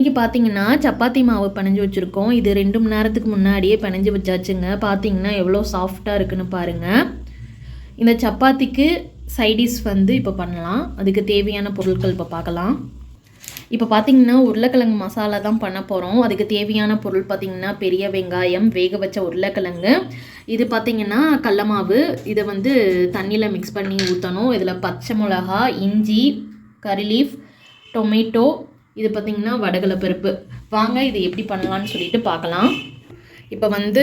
இன்றைக்கி பார்த்தீங்கன்னா சப்பாத்தி மாவு பிணைஞ்சு வச்சுருக்கோம். இது ரெண்டு மணி நேரத்துக்கு முன்னாடியே பிணைஞ்சு வச்சாச்சுங்க. பார்த்தீங்கன்னா எவ்வளோ சாஃப்டாக இருக்குன்னு பாருங்கள் இந்த சப்பாத்திக்கு சைடிஷ் வந்து இப்போ பண்ணலாம். அதுக்கு தேவையான பொருட்கள் இப்போ பார்க்கலாம் இப்போ பார்த்தீங்கன்னா உருளைக்கிழங்கு மசாலா தான் பண்ண போகிறோம் அதுக்கு தேவையான பொருள் பார்த்திங்கன்னா பெரிய வெங்காயம் வேக வச்ச உருளைக்கிழங்கு. இது பார்த்தீங்கன்னா கடல மாவு. இதை வந்து தண்ணியில் மிக்ஸ் பண்ணி ஊற்றணும் இதில் பச்சை மிளகா இஞ்சி கறி லீஃப் டொமேட்டோ இது பார்த்தீங்கன்னா வடகலை பருப்பு. வாங்க இது எப்படி பண்ணலான்னு சொல்லிட்டு பார்க்கலாம் இப்போ வந்து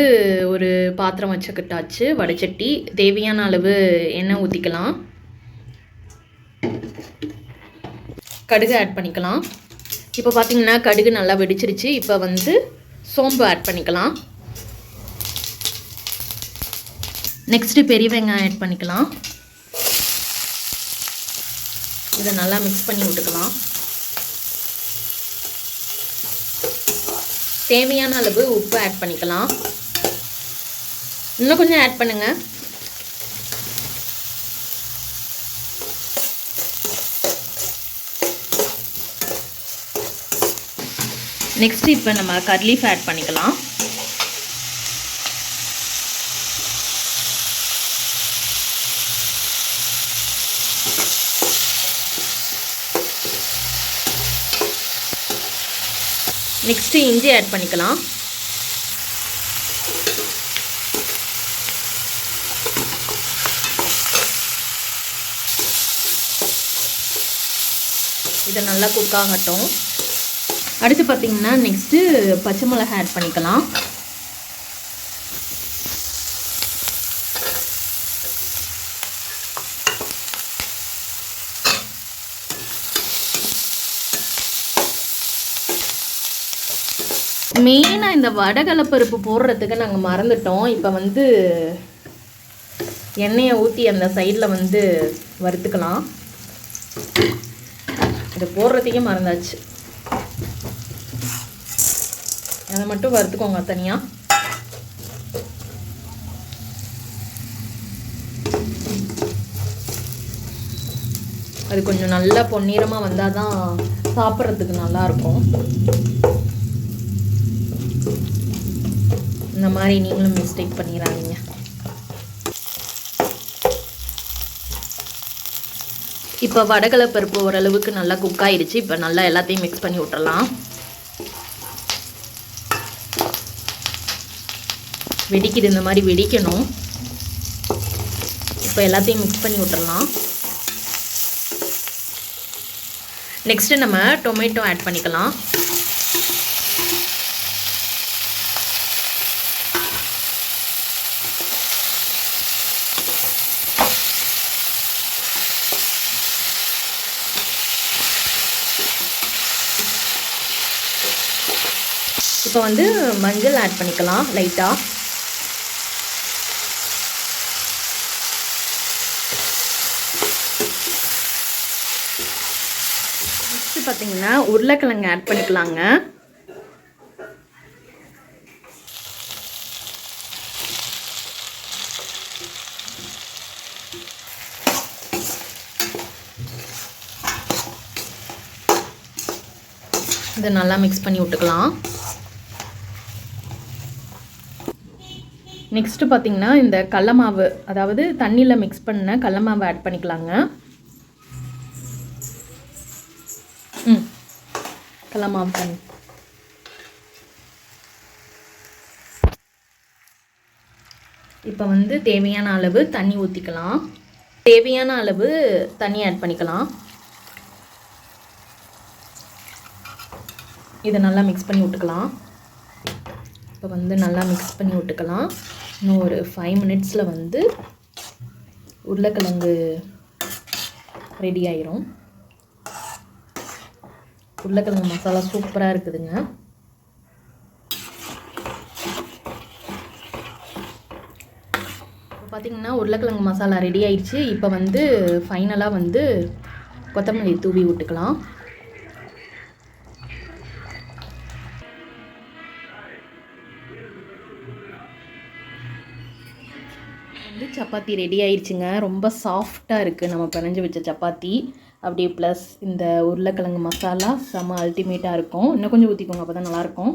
ஒரு பாத்திரம் வச்சுக்கிட்டாச்சு வடைச்சட்டி. தேவையான அளவு எண்ணெய் ஊற்றிக்கலாம் கடுகு ஆட் பண்ணிக்கலாம். இப்போ பார்த்திங்கன்னா கடுகு நல்லா வெடிச்சிருச்சு. இப்போ வந்து சோம்பு ஆட் பண்ணிக்கலாம். நெக்ஸ்ட்டு பெரிய வெங்காயம் ஆட் பண்ணிக்கலாம். இதை நல்லா மிக்ஸ் பண்ணி விட்டுக்கலாம். தேவையான அளவு உப்பு ஆட் பண்ணிக்கலாம். இன்னும் கொஞ்சம் ஆட் பண்ணுங்கள் நெக்ஸ்ட் இப்போ நம்ம கர்லீஃப் ஆட் பண்ணிக்கலாம். நெக்ஸ்ட்டு இஞ்சி ஆட் பண்ணிக்கலாம். இதை நல்லா குக் ஆகட்டும். அடுத்து பார்த்தீங்கன்னா நெக்ஸ்ட்டு பச்சை மிளகாய் ஆட் பண்ணிக்கலாம். மெயினாக இந்த வடகலப்பருப்பு போடுறதுக்கு நாங்கள் மறந்துட்டோம். இப்போ வந்து எண்ணெயை ஊற்றி அந்த சைடில் வந்து வறுத்துக்கலாம். இதை போடுறதுக்கே மறந்தாச்சு. அதை மட்டும் வறுத்துக்கோங்க தனியாக அது கொஞ்சம் நல்லா பொன்னிறமாக வந்தால் தான் சாப்பிட்றதுக்கு நல்லாயிருக்கும் இந்த மாதிரி நீங்களும் மிஸ்டேக் பண்ணிடாதீங்க இப்போ வடகலை பருப்பு ஓரளவுக்கு நல்லா குக் ஆயிடுச்சு. இப்போ நல்லா எல்லாத்தையும் மிக்ஸ் பண்ணி விட்டுறலாம். வெடிக்குது இந்த மாதிரி வெடிக்கணும். இப்போ எல்லாத்தையும் மிக்ஸ் பண்ணி விட்டுறலாம். நெக்ஸ்ட்டு நம்ம டொமேட்டோ ஆட் பண்ணிக்கலாம். இப்போ வந்து மஞ்சள் ஆட் பண்ணிக்கலாம் லைட்டாக நெக்ஸ்ட்டு பார்த்தீங்கன்னா உருளைக்கிழங்கு ஆட் பண்ணிக்கலாங்க. இதை நல்லா மிக்ஸ் பண்ணி விட்டுக்கலாம். நெக்ஸ்ட்டு பார்த்தீங்கன்னா இந்த கடல மாவு அதாவது தண்ணியில் மிக்ஸ் பண்ண கடல மாவு ஆட் பண்ணிக்கலாங்க. ம். கடல மாவு தண்ணி. இப்போ வந்து தேவையான அளவு தண்ணி ஊற்றிக்கலாம் தேவையான அளவு தண்ணி ஆட் பண்ணிக்கலாம். இதை நல்லா மிக்ஸ் பண்ணி விட்டுக்கலாம். இப்போ வந்து நல்லா மிக்ஸ் பண்ணி விட்டுக்கலாம். இன்னும் ஒரு ஃபைவ் மினிட்ஸில் வந்து உருளைக்கிழங்கு ரெடி ஆயிரும். உருளைக்கிழங்கு மசாலா சூப்பராக இருக்குதுங்க. இப்போ பார்த்தீங்கன்னா உருளைக்கிழங்கு மசாலா ரெடி ஆயிடுச்சு. இப்போ வந்து ஃபைனலாக வந்து கொத்தமல்லி தூவி விட்டுக்கலாம். வந்து சப்பாத்தி ரெடி ஆயிடுச்சுங்க ரொம்ப சாஃப்டாக இருக்குது நம்ம பிணைஞ்சு வச்ச சப்பாத்தி. அப்படியே ப்ளஸ் இந்த உருளைக்கிழங்கு மசாலா செம்ம அல்டிமேட்டாக இருக்கும். இன்னும் கொஞ்சம் ஊற்றிக்கோங்க அப்போ தான் நல்லாயிருக்கும்